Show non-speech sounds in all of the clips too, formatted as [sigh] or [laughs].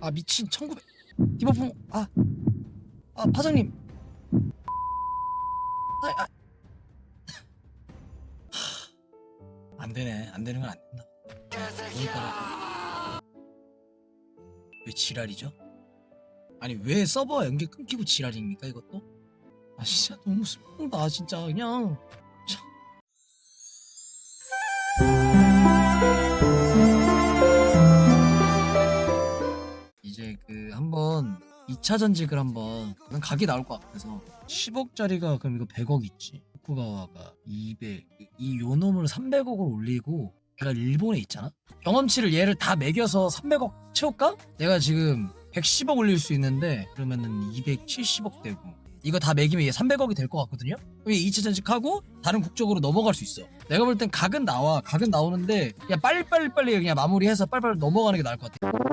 아 미친 1900 디버풍 아아 파장님. 아, 아. 하, 안 되네. 안 되는 건 안 된다. 오늘따라 왜 지랄이죠? 아니 왜 서버 연결 끊기고 지랄입니까 이것도? 아 진짜 너무 슬픈다 진짜. 그냥 그 한번 2차 전직을 한번 그냥 각이 나올 것 같아서. 10억짜리가 그럼 이거 100억 있지. 후쿠가와가 200, 이 요놈을 300억을 올리고 내가 일본에 있잖아? 경험치를 얘를 다 매겨서 300억 채울까? 내가 지금 110억 올릴 수 있는데 그러면은 270억 되고 이거 다 매기면 얘 300억이 될 것 같거든요? 그럼 얘 2차 전직하고 다른 국적으로 넘어갈 수 있어. 내가 볼 땐 각은 나와. 각은 나오는데 그냥 빨리빨리빨리 그냥 마무리해서 빨리빨리 넘어가는 게 나을 것 같아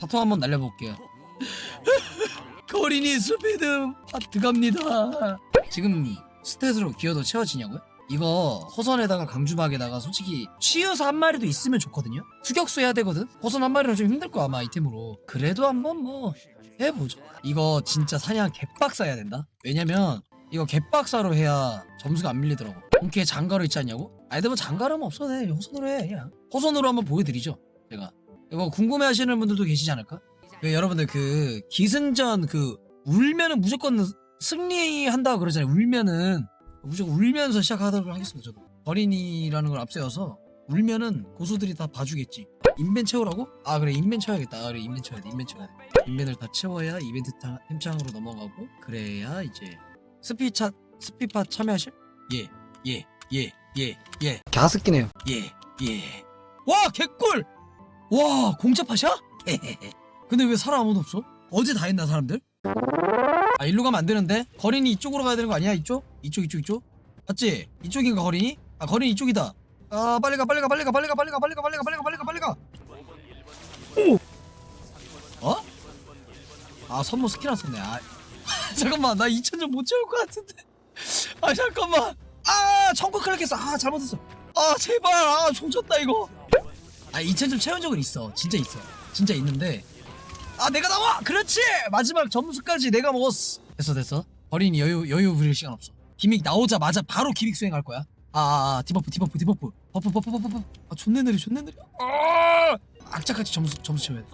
바통 한번 날려볼게요. [laughs] 거린이 스피드 파트 갑니다. 지금 스탯으로 기어도 채워지냐고요? 이거 호선에다가 강주박에다가 솔직히 치유사 한 마리도 있으면 좋거든요? 투격수 해야 되거든? 호선 한 마리는 좀 힘들 거야 아마 아이템으로. 그래도 한번 뭐 해보죠. 이거 진짜 사냥 개빡사 해야 된다? 왜냐면 이거 개빡사로 해야 점수가 안 밀리더라고. 본캐 장가로 있지 않냐고? 아이들 뭐 장가라면 없어도 돼. 호선으로 해 그냥. 호선으로 한번 보여드리죠 제가 이거 궁금해하시는 분들도 계시지 않을까? 그 여러분들 그 기승전 그 울면은 무조건 승리한다 그러잖아요. 울면은 무조건 울면서 시작하도록 하겠습니다. 저도 어린이라는 걸 앞세워서 울면은 고수들이 다 봐주겠지. 인벤 채우라고? 아 그래 인벤 채워야겠다. 아, 그래 인벤 채워야 돼. 인벤 채워야 돼. 인벤을 다 채워야 이벤트 타- 템창으로 넘어가고 그래야 이제 스피차 스피파 참여하실? 예, 예, 예, 예, 예. 갸스끼네요. 예, 예. 와 개꿀! 와 공짜 팟이야? [laughs] 근데 왜 사람 아무도 없어? 어제 다 했나 사람들? 아 일로 가면 안 되는데? 거린이 이쪽으로 가야 되는 거 아니야? 이쪽? 이쪽 이쪽 이쪽? 맞지? 이쪽인가 거린이? 아 거린이 이쪽이다 아 빨리 가 빨리 가 빨리 가 빨리 가 빨리 가 빨리 가 빨리 가 빨리 가 빨리 가 빨리 가 오! 어? 아 선모 스킬 안 썼네 아 [laughs] 잠깐만 나 2000점 못 채울 것 같은데 아 잠깐만 아 청구 클릭했어 아 잘못했어 아 제발 아 조졌다 이거 아 2000점 채운 적은 있어. 진짜 있어. 진짜 있는데. 아 내가 나와! 그렇지! 마지막 점수까지 내가 먹었어. 됐어 됐어. 어린이 여유 여유 부릴 시간 없어. 기믹 나오자마자 바로 기믹 수행할 거야. 아, 아, 아 디버프 디버프 디버프. 버프 버프 버프 버프. 아 존내 느려 존내 느려. 아! 악착같이 점수 점수 채워야 돼.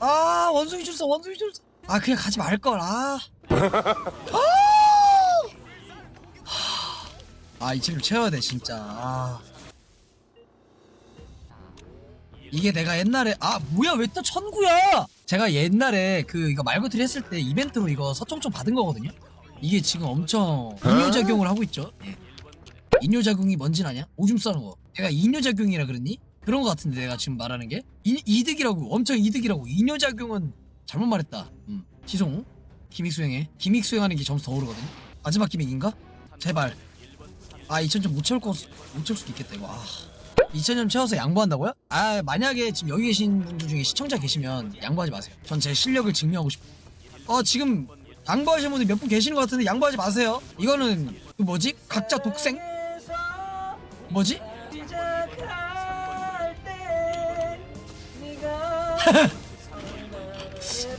아 원숭이 줄서 원숭이 줄서 아 그냥 가지 말걸. 아. [laughs] 아, 이 책을 채워야 돼, 진짜. 아. 이게 내가 옛날에, 아, 뭐야, 왜 또 천구야? 제가 옛날에 그, 이거 말고틀이 했을 때 이벤트로 이거 서총총 받은 거거든요? 이게 지금 엄청 이뇨작용을 하고 있죠? 예. 이뇨작용이 뭔진 아냐? 오줌 싸는 거. 내가 이뇨작용이라 그랬니? 그런 거 같은데, 내가 지금 말하는 게? 이, 이득이라고, 엄청 이득이라고. 이뇨작용은 잘못 말했다. 음. 지송, 기믹 수행해. 기믹 수행하는 게 점수 더 오르거든? 마지막 기믹인가? 제발. 아 2000점 못 채울 거, 못 채울 수도 있겠다 이거 아 2000점 채워서 양보한다고요? 아 만약에 지금 여기 계신 분들 중에 시청자 계시면 양보하지 마세요 전 제 실력을 증명하고 싶어요 어 지금 양보하시는 분들 몇 분 계시는 것 같은데 양보하지 마세요 이거는 그 뭐지? 각자 독생? 뭐지? [laughs]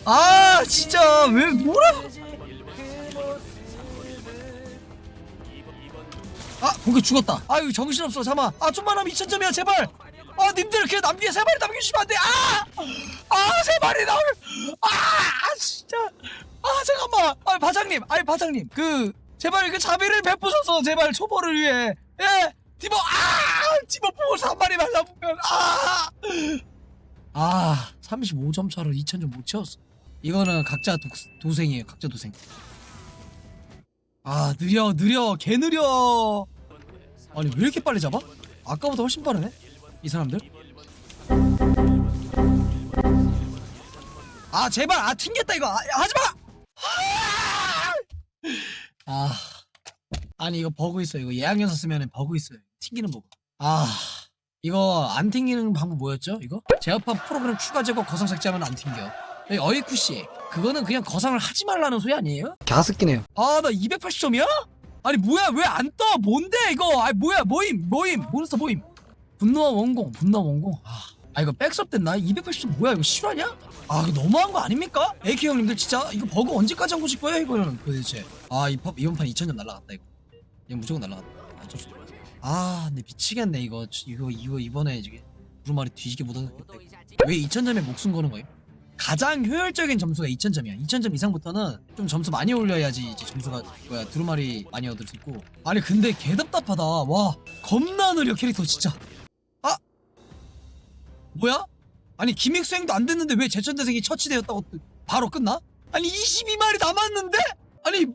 아 진짜 왜 뭐라 아 본게 죽었다. 아유 정신없어 잠깐만 아 좀만 하면 2000점이야 제발. 아 님들 그냥 남기에 세 마리 남겨주시면 안돼. 아아세 마리 나올. 아 진짜. 아 잠깐만. 아 바장님 아니 바장님. 그 제발 그 자비를 베푸셔서. 제발 초보를 위해. 예? 디버 아! 디버 보고 3마리만 잡으면 아아 35점 차로 2000점 못 채웠어. 이거는 각자 도, 도생이에요 각자 도생 아 느려 느려. 개 느려. 아니 왜 이렇게 빨리 잡아? 아까보다 훨씬 빠르네 이 사람들. 아 제발. 아 튕겼다 이거. 아, 하지마! 아. 아니 이거 버그 있어 이거 예약연사 쓰면 버그 있어요. 튕기는 버그. 아. 이거 안 튕기는 방법 뭐였죠 이거? 제어판 프로그램 추가 제거 거상 삭제하면 안 튕겨 어이쿠 씨 그거는 그냥 거상을 하지 말라는 소리 아니에요? 갸스끼네요. 아 나 280점이야? 아니 뭐야 왜 안 떠? 뭔데 이거? 아니 뭐야 모임 모임 몬스터 모임. 분노와 원공 분노와 원공. 아, 아 이거 백섭 됐나? 280점 뭐야 이거 실화냐? 아 이거 너무한 거 아닙니까? AK 형님들 진짜 이거 버그 언제까지 하고 싶어요 이거는 도대체. 아 이번 이번 판 2,000점 날라갔다 이거. 이거 무조건 날라갔다. 아, 저, 저. 아 근데 미치겠네 이거 이거 이거 이번에 이게 두루마리 뒤지게 못하겠다. 왜 2,000점에 목숨 거는 거예요? 가장 효율적인 점수가 2,000점이야. 2,000점 이상부터는 좀 점수 많이 올려야지 이제 점수가 뭐야 두루마리 많이 얻을 수 있고. 아니 근데 개 답답하다. 와 겁나 느려 캐릭터 진짜. 아 뭐야? 아니 기믹 수행도 안 됐는데 왜 제천대생이 처치되었다고 또 바로 끝나? 아니 22마리 남았는데? 아니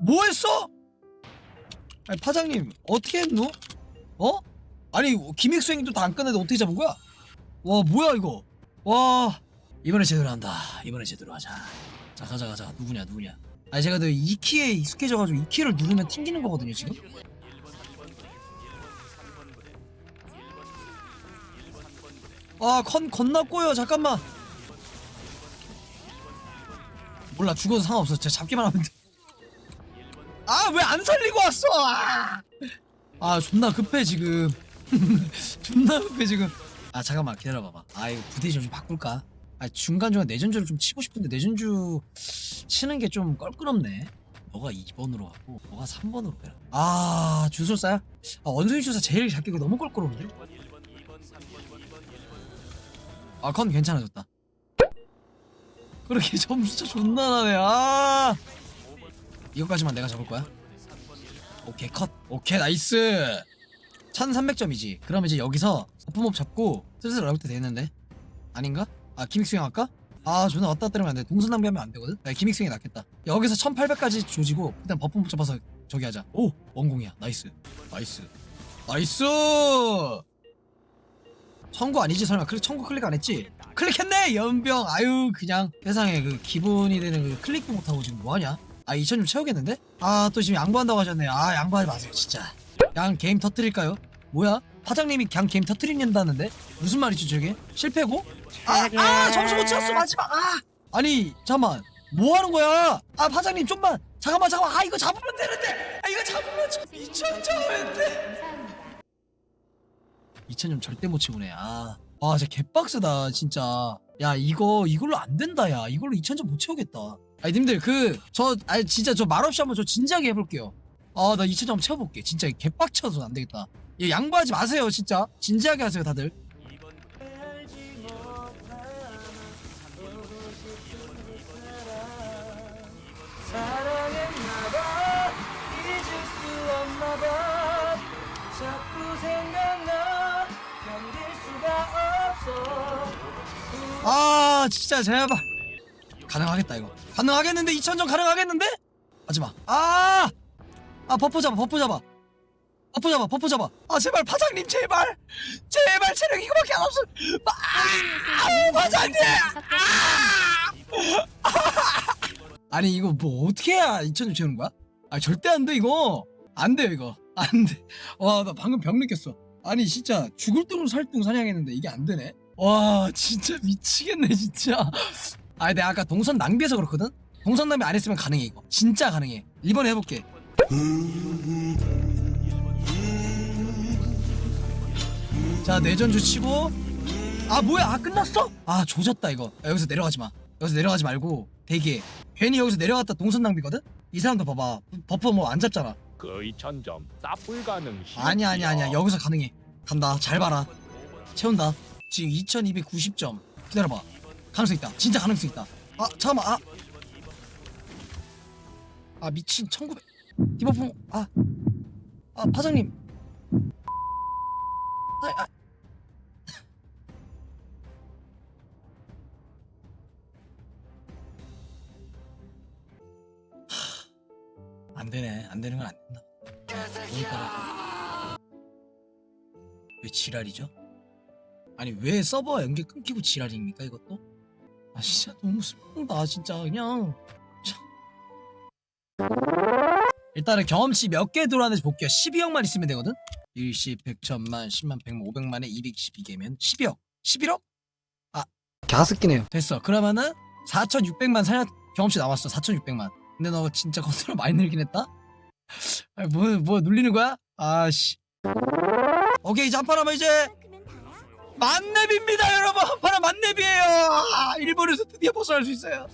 뭐 했어? 아니 파장님 어떻게 했노? 어? 아니 기믹 수행도 다 안 끝났는데 어떻게 잡은 거야? 와 뭐야 이거 와 이번에 제대로 한다. 이번에 제대로 하자. 자 가자 가자. 누구냐 누구냐. 아니 제가 또이 키에 익숙해져가지고 이 키를 누르면 튕기는 거거든요 지금? 아컨 건났고요. 잠깐만. 몰라 죽어도 상관없어. 진짜 잡기만 하면 돼 아 왜 안 살리고 왔어? 아, 아 존나 급해 지금. [laughs] 존나 급해 지금 아 잠깐만 기다려봐봐. 아 이거 부대 좀 바꿀까? 아 중간중간 내전주를 좀 치고 싶은데 내전주 치는 게 좀 껄끄럽네. 너가 2번으로 하고 너가 3번으로 해라. 아 주술사야? 아 원숭이 주술사 제일 잡기가 너무 껄끄러운데? 아컨 괜찮아졌다. 그렇게 [laughs] 점수 차 존나 나네. 아! 이거까지만 내가 잡을 거야? 오케이 컷. 오케이 나이스 1300점이지. 그럼 이제 여기서 버프몹 잡고 슬슬 나올 때 되는데. 아닌가? 아 기믹스윙 할까? 아 존나 왔다 하면 안돼. 동선 낭비하면 안 되거든? 야, 기믹스윙이 낫겠다. 여기서 1800까지 조지고 일단 버프몹 잡아서 저기 하자. 오 원공이야. 나이스. 나이스. 나이스! 청구 아니지? 설마. 클릭 청구 클릭 안 했지? 클릭했네! 연병. 아유 그냥 세상에 그 기본이 되는 그 클릭도 못하고 지금 뭐하냐? 아 2000좀 채우겠는데? 아 또 지금 양보한다고 하셨네. 아 양보하지 마세요 진짜 양 게임 터트릴까요? 뭐야? 파장님이 그냥 게임 터트린다는데? 무슨 말이지 저게? 실패고? 아, 아 점수 못 채웠어 마지막 아 아니 잠깐만 뭐 하는 거야? 아 파장님 좀만 잠깐만 잠깐만 아 이거 잡으면 되는데 아 이거 잡으면 저 2천 점인데 2,000점 절대 못 치고네. 아, 아, 진짜 개빡세다, 진짜. 야, 이거, 이걸로 안 된다, 야. 이걸로 2,000점 못 채우겠다. 아니, 님들, 그, 저, 아니, 진짜 저 말없이 한번 저 진지하게 해볼게요. 아, 나 2,000점 채워볼게. 진짜 개빡쳐서 안 되겠다. 예, 양보하지 마세요, 진짜. 진지하게 하세요, 다들. 아, 진짜, 제발. 가능하겠다, 이거. 가능하겠는데? 2,000점 가능하겠는데? 하지마. 아! 아, 버프 잡아, 버프 잡아. 버프 잡아, 버프 잡아. 아, 제발, 파장님, 제발. 제발, 체력 이거밖에 안 없어. 아, 파장님! 아! 아니, 이거 뭐 어떻게 해야 2,000점 채우는 거야? 아, 절대 안 돼, 이거. 안 돼요, 이거. 안 돼. 와, 나 방금 병 느꼈어. 아니, 진짜 죽을 둥 살둥 사냥했는데 이게 안 되네. 와, 진짜 미치겠네, 진짜. 아, 내가 아까 동선 낭비해서 그렇거든? 동선 낭비 안 했으면 가능해, 이거. 진짜 가능해. 이번에 해볼게. 자 내전주 치고. 아 뭐야? 아 끝났어? 아 조졌다 이거. 야, 여기서 내려가지 마. 여기서 내려가지 말고. 대기해. 괜히 여기서 내려갔다 동선 낭비거든? 이 사람도 봐봐. 버프 뭐안 잡잖아. 거의 천점. 싸불 가능 아니야 아니야 아니야. 여기서 가능해. 간다. 잘 봐라. 채운다. 지금 2290점. 기다려봐. 가능성 있다. 진짜 가능성 있다. 아 잠깐만. 아, 아 미친. 1900 디버프 아, 아 파장님 아, 아. 하, 안 되네 안 되는 건 안 된다 오늘따라 왜 지랄이죠? 아니 왜 서버 연결 끊기고 지랄입니까 이것도? 아 진짜 너무 슬픈다 진짜 그냥 일단은 경험치 몇 개 들어왔는지 볼게요. 12억만 있으면 되거든? 일시 100천만 10만 100만 500만에 212개면 12억. 11억? 아. 가습기네요. 됐어. 그러면은 4600만 사냥 경험치 나왔어. 4600만. 근데 너 진짜 컨트롤 많이 늘긴 했다? 아니 뭐, 뭐 눌리는 거야? 아씨. 오케이 하면 이제 만렙입니다 여러분. 하면 만렙이에요. 아, 일본에서 드디어 벗어날 수 있어요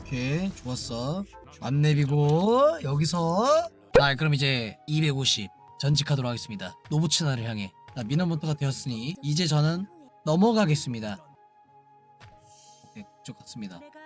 오케이 좋았어. 만렙이고 여기서. 아 그럼 이제 250 전직하도록 하겠습니다. 노부츠나를 향해. 자 미나모토가 되었으니 이제 저는 넘어가겠습니다. 오케이 그쪽 갔습니다. 내가